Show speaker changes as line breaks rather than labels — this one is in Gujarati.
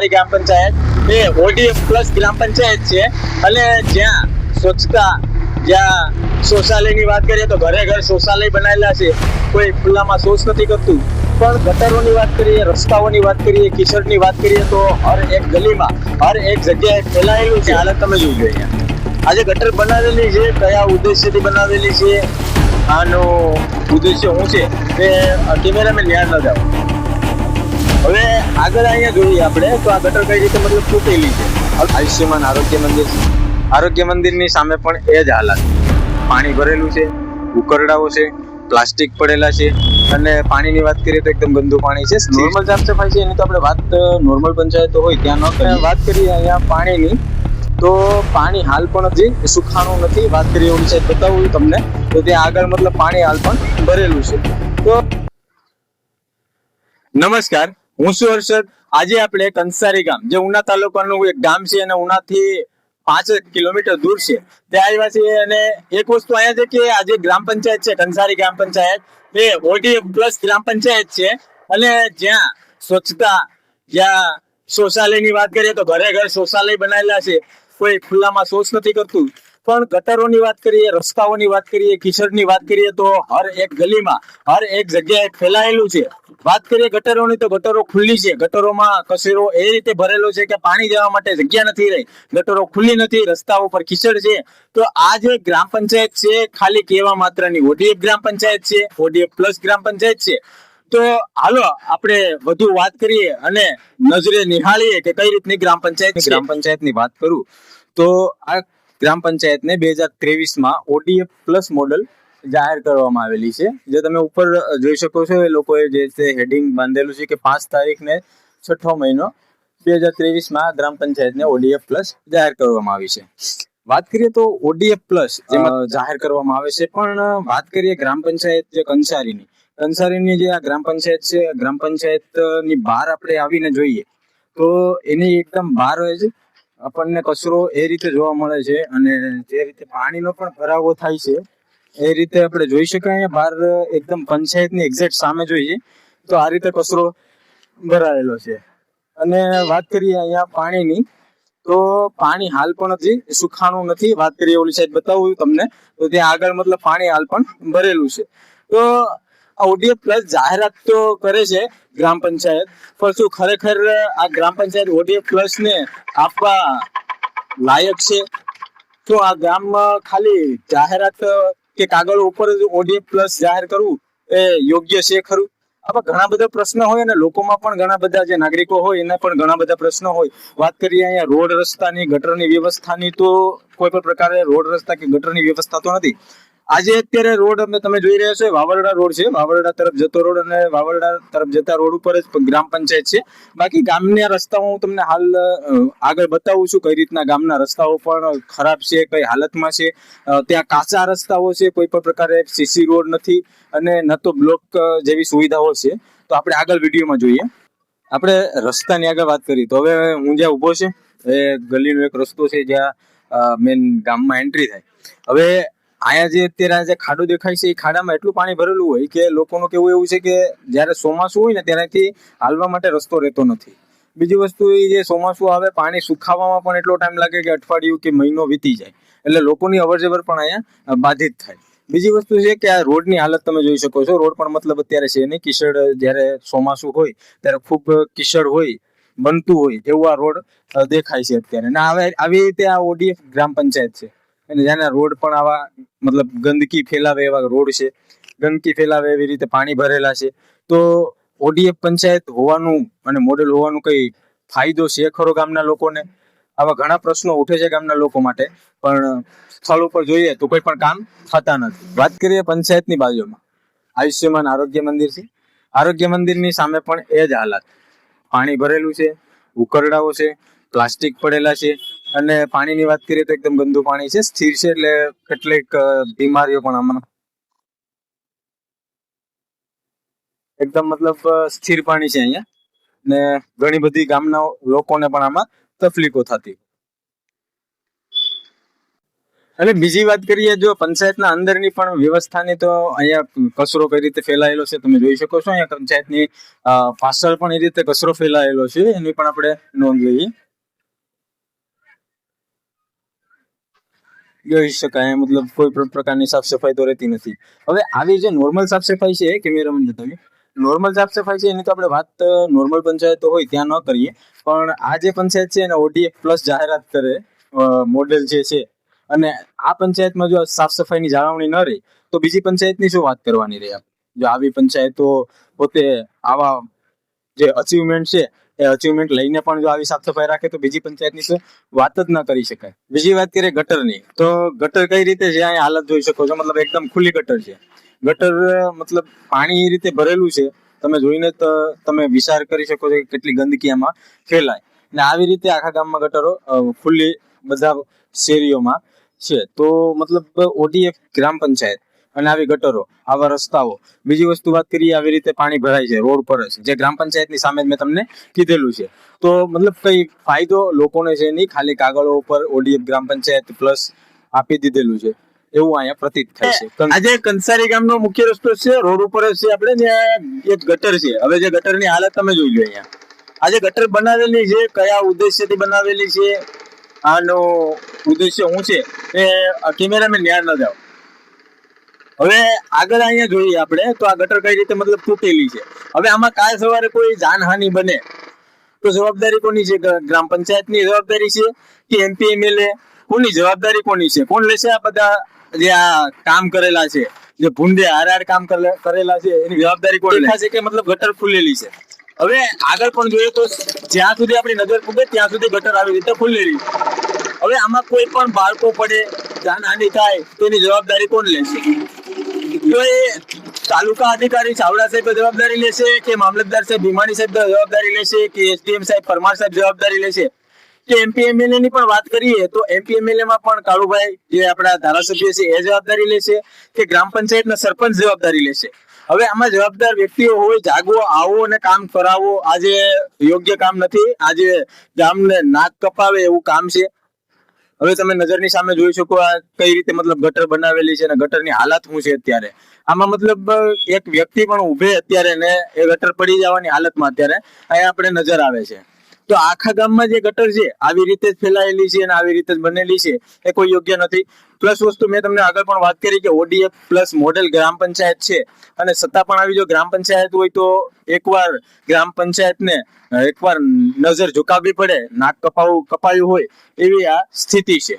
કંસારી ગ્રામ પંચાયત એ ઓડીએફ પ્લસ ગ્રામ પંચાયત છે. અને જ્યાં સ્વચ્છતા, જ્યાં શૌચાલયની વાત કરીએ તો ઘરે ઘર શૌચાલય બનાવેલા છે. કોઈ ખુલ્લામાં શૌચ નથી કરતું. પણ ગટરોની વાત કરીએ, રસ્તાઓની વાત કરીએ, કિચડની વાત કરીએ તો હર એક ગલીમાં, હર એક જગ્યાએ ફેલાયેલું છે. હાલત તમે જોઈ અહીંયા. આજે ગટર બનાવેલી છે, કયા ઉદ્દેશ્યથી બનાવેલી છે? આનો ઉદ્દેશ્ય શું છે? તે કેમેરામેન ધ્યાન ન જાવ હવે આગળ અહીંયા જોઈએ આપણે તો આ ગટર કઈ રીતે મતલબ તૂટેલી છે. આયુષ્યમાન આરોગ્ય મંદિર આરોગ્ય મંદિરની સામે પણ એ જ હાલત. પાણી ભરેલું છે ઉકરડાઓ છે પ્લાસ્ટિક પડેલા છે અને પાણીની વાત કરીએ તો એકદમ ગંદુ પાણી છે. નોર્મલ સાફ સફાઈ છે એની તો આપણે વાત નોર્મલ પંચાયતો હોય ત્યાં ન કરીએ. વાત કરીએ અહીંયા પાણીની તો પાણી હાલ પણ હજી સુખાણું નથી. વાત કરીએ એવું છે બતાવું તમને તો ત્યાં આગળ મતલબ પાણી હાલ પણ ભરેલું છે. તો નમસ્કાર. હું શું હર્ષદ? આજે આપણે કંસારી ગામ, જે ઉના તાલુકાનું એક ગામ છે અને ઉનાથી પાંચ કિલોમીટર દૂર છે. ત્યાં આવ્યા છીએ અને એક વસ્તુ અહીંયા છે કે આજે ગ્રામ પંચાયત છે, કંસારી ગ્રામ પંચાયત, એ ઓટી પ્લસ ગ્રામ પંચાયત છે. અને જ્યાં સ્વચ્છતા, જ્યાં શૌચાલયની વાત કરીએ તો ઘરે ઘર શૌચાલય બનાવેલા છે. કોઈ ખુલ્લામાં શૌચ નથી કરતું. પણ ગટરોની વાત કરીએ, રસ્તાઓની વાત કરીએ કિચડની વાત કરીએ તો હર એક ગલીમાં, હર એક જગ્યાએ ફેલાયેલું છે. વાત કરીએ ગટરોની તો ગટરો ખુલ્લી છે. ગટરોમાં કચરો એ રીતે ભરેલો છે કે પાણી જવા માટે જગ્યા નથી રહી. ગટરો ખુલ્લી નથી, રસ્તાઓ પર કિચડ છે. તો આ જે ગ્રામ પંચાયત છે, ખાલી કેવા માત્રની ઓડીએફ ગ્રામ પંચાયત છે, ઓડીએફ પ્લસ ગ્રામ પંચાયત છે. તો હાલો, આપણે વધુ વાત કરીએ અને નજરે નિહાળીએ કે કઈ રીતની ગ્રામ પંચાયત ગ્રામ પંચાયતની વાત કરું તો આ ગ્રામ પંચાયતને બે હજાર ત્રેવીસમાં ઓડીએફ પ્લસ મોડલ જાહેર કરવામાં આવેલી છે. જે તમે ઉપર જોઈ શકો છો, એ લોકોએ જે છે હેડિંગ બાંધેલું છે કે પાંચ તારીખને છઠ્ઠો મહિનો બે હજાર ત્રેવીસમાં ગ્રામ પંચાયતને ઓડીએફ પ્લસ જાહેર કરવામાં આવી છે. વાત કરીએ તો ઓડીએફ પ્લસ જેમાં જાહેર કરવામાં આવે છે. પણ વાત કરીએ ગ્રામ પંચાયત જે કંસારીની. કંસારીની જે આ ગ્રામ પંચાયત છે, ગ્રામ પંચાયતની બહાર આપણે આવીને જોઈએ તો એની એકદમ બહાર હોય છે. આપણને કચરો એ રીતે જોવા મળે છે અને જે રીતે પાણીનો પણ ભરાવો થાય છે, એ રીતે આપણે જોઈ શકાય બહાર એકદમ પંચાયતની એક્ઝેક્ટ સામે જોઈએ તો આ રીતે કચરો ભરાયેલો છે. અને વાત કરીએ અહીંયા પાણીની, તો પાણી હાલ પણ હજી સુખાણું નથી. વાત કરીએ ઓલી સાઈડ બતાવું તમને, તો ત્યાં આગળ મતલબ પાણી હાલ પણ ભરેલું છે. તો આ ઓડીએફ પ્લસ જાહેરાત તો કરે છે ગ્રામ પંચાયત, પણ શું ખરેખર આ ગ્રામ પંચાયત ઓડીએફ પ્લસ ને આપવા લાયક છે? તો આ ગામમાં ખાલી જાહેરાત કે કાગળ ઉપર ઓડિયો પ્લસ જાહેર કરવું એ યોગ્ય છે ખરું? આવા ઘણા બધા પ્રશ્નો હોય અને લોકોમાં પણ ઘણા બધા જે નાગરિકો હોય, એના પણ ઘણા બધા પ્રશ્નો હોય. વાત કરીએ અહીંયા રોડ રસ્તાની, ગટરની વ્યવસ્થાની તો કોઈ પણ પ્રકારે રોડ રસ્તા કે ગટરની વ્યવસ્થા તો નથી. આજે અત્યારે રોડ અમે તમે જોઈ રહ્યા છો વાવરડા રોડ છે. વાવરડા તરફ જતો રોડ અને વાવરડા તરફ જતા રોડ ઉપર જ ગ્રામ પંચાયત છે. બાકી ગામના રસ્તાઓ હું તમને હાલ આગળ બતાવું છું કઈ રીતના ગામના રસ્તાઓ પણ ખરાબ છે, કઈ હાલતમાં છે. ત્યાં કાચા રસ્તાઓ છે, કોઈ પણ પ્રકારે સીસી રોડ નથી અને ન તો બ્લોક જેવી સુવિધાઓ છે. તો આપણે આગળ વિડીયોમાં જોઈએ. આપણે રસ્તાની આગળ વાત કરી. તો હવે હું જ્યાં ઊભો છે, એ ગલીનો એક રસ્તો છે જ્યાં મેન ગામમાં એન્ટ્રી થાય. હવે અહીંયા જે અત્યારે જે ખાડો દેખાય છે, એ ખાડામાં એટલું પાણી ભરેલું હોય કે લોકોનું કેવું એવું છે કે જ્યારે ચોમાસું હોય ને ત્યારેથી હાલવા માટે રસ્તો રહેતો નથી. બીજી વસ્તુ એ જે ચોમાસું આવે, પાણી સુખાવામાં પણ એટલો ટાઈમ લાગે કે અઠવાડિયું કે મહિનો વીતી જાય. એટલે લોકોની અવરજવર પણ અહીંયા બાધિત થાય. બીજી વસ્તુ છે કે આ રોડની હાલત તમે જોઈ શકો છો. રોડ પણ મતલબ અત્યારે છે નહીં. કિશડ જ્યારે ચોમાસું હોય, ત્યારે ખૂબ કિશળ હોય, બનતું હોય એવું આ રોડ દેખાય છે અત્યારે. અને આવી રીતે આ ઓડીએફ ગ્રામ પંચાયત છે. અને જ્યાંના રોડ પણ આવા, મતલબ ગંદકી ફેલાવે એવા રોડ છે. ગંદકી ફેલાવે એવી રીતે પાણી ભરેલા છે. તો ઓડીએફ પંચાયત હોવાનું અને મોડેલ હોવાનું કઈ ફાયદો છે ખરો ગામના લોકોને? આવા ઘણા પ્રશ્નો ઉઠે છે ગામના લોકો માટે. પણ સ્થળ ઉપર જોઈએ તો કોઈ પણ કામ થતા નથી. વાત કરીએ પંચાયતની બાજુમાં. આયુષ્યમાન આરોગ્ય મંદિર છે. આરોગ્ય મંદિરની સામે પણ એ જ હાલત. પાણી ભરેલું છે, ઉકરડાઓ છે, પ્લાસ્ટિક પડેલા છે. અને પાણીની વાત કરીએ તો એકદમ ગંદુ પાણી છે. સ્થિર છે એટલે કેટલીક બીમારીઓ પણ આમાં. એકદમ મતલબ સ્થિર પાણી છે અહીંયા. ને ઘણી બધી ગામના લોકોને પણ આમાં તકલીફો થતી. અને બીજી વાત કરીએ, જો પંચાયતના અંદરની પણ વ્યવસ્થાની તો અહીંયા કચરો કઈ રીતે ફેલાયેલો છે તમે જોઈ શકો છો. અહીંયા પંચાયતની પાછળ પણ એ રીતે કચરો ફેલાયેલો છે. એની પણ આપણે નોંધ લઈએ. જોઈ શકાય, મતલબ કોઈ પણ પ્રકારની સાફ સફાઈ તો રહેતી નથી. હવે આવી જે નોર્મલ સાફ સફાઈ છે કેમેરામેન બતાવીએ નોર્મલ સાફ સફાઈ છે, એની તો આપણે વાત નોર્મલ પંચાયતો હોય ત્યાં ન કરીએ, પણ આ જે પંચાયત છે, એને ઓડીએફ પ્લસ જાહેરાત કરે મોડેલ જે છે, અને આ પંચાયતમાં જો સાફ સફાઈની જાળવણી ન રહી, તો બીજી પંચાયતની શું વાત કરવાની રહી જો આવી પંચાયતો પોતે આવા જે અચીવમેન્ટ છે એ અચીવમેન્ટ લઈને પણ જો આવી સાફ સફાઈ રાખે તો બીજી પંચાયતની વાત જ ન કરી શકાય. બીજી વાત કરીએ ગટરની. તો ગટર કઈ રીતે છે? અહીંયા હાલત જોઈ શકો છો. મતલબ એકદમ ખુલ્લી ગટર છે. ગટર, મતલબ પાણી એ રીતે ભરેલું છે. તમે જોઈને તમે વિચાર કરી શકો છો કે કેટલી ગંદકી આમાં ફેલાય. ને આવી રીતે આખા ગામમાં ગટરો ખુલ્લી બધા શેરીઓમાં છે. તો મતલબ ઓડીએફ ગ્રામ પંચાયત. અને આવી ગટરો, આવા રસ્તાઓ. બીજી વસ્તુ વાત કરીએ, આવી રીતે પાણી ભરાય છે રોડ પર જ. જે ગ્રામ પંચાયતની સામે મેં તમને કીધેલું છે. તો મતલબ કઈ ફાયદો લોકોને છે નહીં, ખાલી કાગળો ઉપર ઓડીએફ ગ્રામ પંચાયત પ્લસ આપી દીધેલું છે. એવું અહીંયા પ્રતીત થાય છે. આજે કંસારી ગામનો મુખ્ય રસ્તો છે, રોડ ઉપર છે આપણે ત્યાં એક ગટર છે. હવે જે ગટરની હાલત તમે જોઈ લો અહીંયા. આજે ગટર બનાવેલી છે, કયા ઉદ્દેશ્યથી બનાવેલી છે, આનો ઉદ્દેશ્ય શું છે, એ કેમેરામેન ન્યાર ન જાવ હવે આગળ અહીંયા જોઈએ આપણે તો આ ગટર કઈ રીતે મતલબ તૂટેલી છે. હવે આમાં કાલ સવારે કોઈ જાનહાનિ બને તો જવાબદારી કોની છે? ગ્રામ પંચાયતની જવાબદારી છે કે એમપી એમએલએ? કોની જવાબદારી કોની છે? કોણ લેશે આ બધા જે આ કામ કરેલા છે? જે ભૂંડે હારાર કામ કરેલા છે એની જવાબદારી કોણ લેશે? કે મતલબ ગટર ખુલેલી છે. હવે આગળ પણ જોઈએ તો જ્યાં સુધી આપણી નજર પૂગે ત્યાં સુધી ગટર આવી રીતે ખુલેલી છે. હવે આમાં કોઈ પણ બાળકો પડે જાનહાનિ થાય તો એની જવાબદારી કોણ લેશે? તાલુકા અધિકારી ચાવડા સાહેબ જવાબદારી લેશે કે મામલતદાર સાહેબ ભીમાણી સાહેબ જવાબદારી લેશે કે એસડીએમ સાહેબ પરમાર સાહેબ જવાબદારી લેશે? કે એમપી એમએલએ ની પણ વાત કરીએ તો એમપી એમએલએ માં પણ કાળુભાઈ જે આપણા ધારાસભ્ય છે એ જવાબદારી લેશે કે ગ્રામ પંચાયતના સરપંચ જવાબદારી લેશે? હવે આમાં જવાબદાર વ્યક્તિઓ હોય, જાગો, આવો અને કામ કરાવો આજે યોગ્ય કામ નથી. આજે ગામને નાક કપાવે એવું કામ છે. હવે તમે નજરની સામે જોઈ શકો આ કઈ રીતે મતલબ ગટર બનાવેલી છે અને ગટરની હાલત શું છે અત્યારે. આમાં મતલબ, એક વ્યક્તિ પણ ઉભે અત્યારે ને એ ગટર પડી જવાની હાલતમાં અત્યારે. અહીંયા આપણે નજર આવે છે. તો આખા ગામમાં જે ગટર છે, આવી રીતે જ ફેલાયેલી છે અને આવી રીતે જ બનેલી છે, એ કોઈ યોગ્ય નથી. પ્લસ વસ્તુ મેં તમને આગળ પણ વાત કરી કે ઓડીએફ પ્લસ મોડેલ ગ્રામ પંચાયત છે. અને સત્તા પણ આવી જો ગ્રામ પંચાયત હોય તો એકવાર ગ્રામ પંચાયતને એકવાર નજર ઝુકાવવી પડે, નાક કપાવું, કપાયું હોય, એવી આ સ્થિતિ છે.